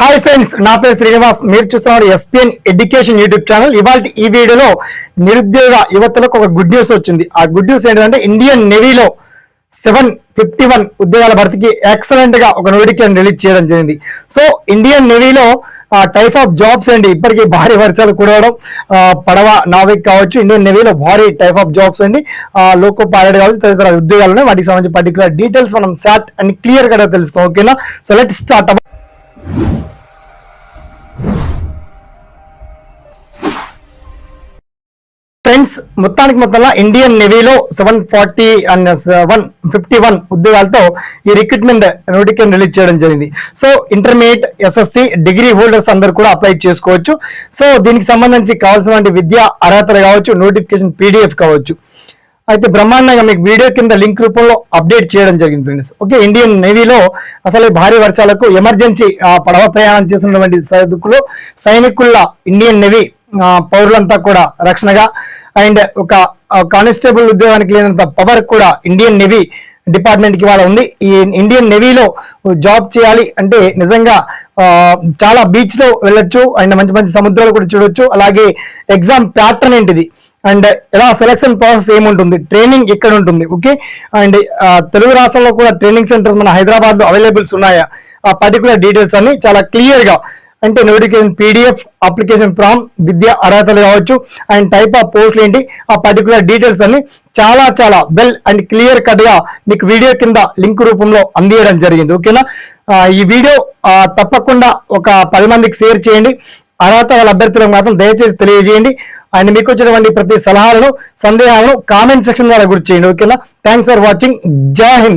Hi friends నా పేరు శ్రీనివాస్. మీరు చూస్తున్నారు ఎస్పీఎన్ ఎడ్యుకేషన్ యూట్యూబ్ ఛానల్ ఇవాళ ఈ వీడియోలో నిరుద్యోగ యువతలకు ఒక గుడ్ న్యూస్ వచ్చింది. ఆ గుడ్ న్యూస్ ఏంటంటే ఇండియన్ నేవీలో సెవెన్ ఫిఫ్టీ వన్ ఉద్యోగాల భర్తీకి ఎక్సలెంట్గా ఒక నోటిఫికేషన్ రిలీజ్ చేయడం జరిగింది. సో ఇండియన్ నేవీలో టైప్ ఆఫ్ జాబ్స్ అండి ఇప్పటికీ భారీ వర్షాలు కురవడం పడవ నావిక్ కావచ్చు ఇండియన్ నేవీలో భారీ టైప్ ఆఫ్ జాబ్స్ అండి లోకో పైలట్ కావచ్చు తదితర ఉద్యోగాలు ఉన్నాయి. వాటికి సంబంధించి పర్టికులర్ డీటెయిల్స్ మనం సాట్ అండ్ క్లియర్గా తెలుస్తాం ఓకేనా సో లెట్ స్టార్ట్ ఫ్రెండ్స్ మొత్తానికి మొత్తంలో Indian నేవీలో seven forty and one fifty one ఉద్యోగాలతో ఈ రిక్రూట్మెంట్ నోటిఫికేషన్ రిలీజ్ చేయడం జరిగింది. So intermediate SSC degree holders అందరు కూడా అప్లై చేసుకోవచ్చు. సో దీనికి సంబంధించి కావాల్సినటువంటి విద్యా అర్హతలు కావచ్చు నోటిఫికేషన్ పీడిఎఫ్ కావచ్చు. అయితే బ్రహ్మాండంగా మీకు వీడియో కింద లింక్ రూపంలో అప్డేట్ చేయడం జరిగింది ఫ్రెండ్స్ ఓకే ఇండియన్ నేవీలో అసలు భారీ వర్షాలకు ఎమర్జెన్సీ పడవ ప్రయాణం చేసినటువంటి సైనికులు సైనికుల ఇండియన్ నేవీ పౌరులంతా కూడా రక్షణగా అండ్ ఒక కానిస్టేబుల్ ఉద్యోగానికి లేనంత పవర్ కూడా ఇండియన్ నేవీ డిపార్ట్మెంట్కి వాళ్ళ ఉంది. ఈ ఇండియన్ నేవీలో జాబ్ చేయాలి అంటే నిజంగా చాలా బీచ్లో వెళ్ళొచ్చు. అండ్ మంచి మంచి సముద్రాలు కూడా చూడొచ్చు. అలాగే ఎగ్జామ్ ప్యాటర్న్ ఏంటిది? అండ్ ఎలా సెలక్షన్ ప్రాసెస్ ఏముంటుంది? ట్రైనింగ్ ఎక్కడ ఉంటుంది? ఓకే? అండ్ తెలుగు రాష్ట్రంలో కూడా ట్రైనింగ్ సెంటర్స్ మన హైదరాబాద్లో అవైలబుల్స్ ఉన్నాయా? ఆ పర్టికులర్ డీటెయిల్స్ అన్ని చాలా క్లియర్గా అంటే నోటిఫికేషన్ పీడిఎఫ్ అప్లికేషన్ ఫామ్ విద్యా అర్హతలు కావచ్చు అండ్ టైప్ ఆఫ్ పోస్టులు ఏంటి ఆ పర్టికులర్ డీటెయిల్స్ అన్ని చాలా చాలా వెల్ అండ్ క్లియర్ కట్గా మీకు వీడియో కింద లింక్ రూపంలో అందియడం జరిగింది. ఓకేనా ఈ వీడియో తప్పకుండా ఒక పది మందికి షేర్ చేయండి. అర్హత వాళ్ళ అభ్యర్థులకు మాత్రం దయచేసి తెలియజేయండి. అండ్ మీకు వచ్చినటువంటి ప్రతి సలహాలను సందేహాలను కామెంట్ సెక్షన్ ద్వారా గుర్తు చేయండి. ఓకేనా థ్యాంక్స్ ఫర్ వాచింగ్ జై హింద్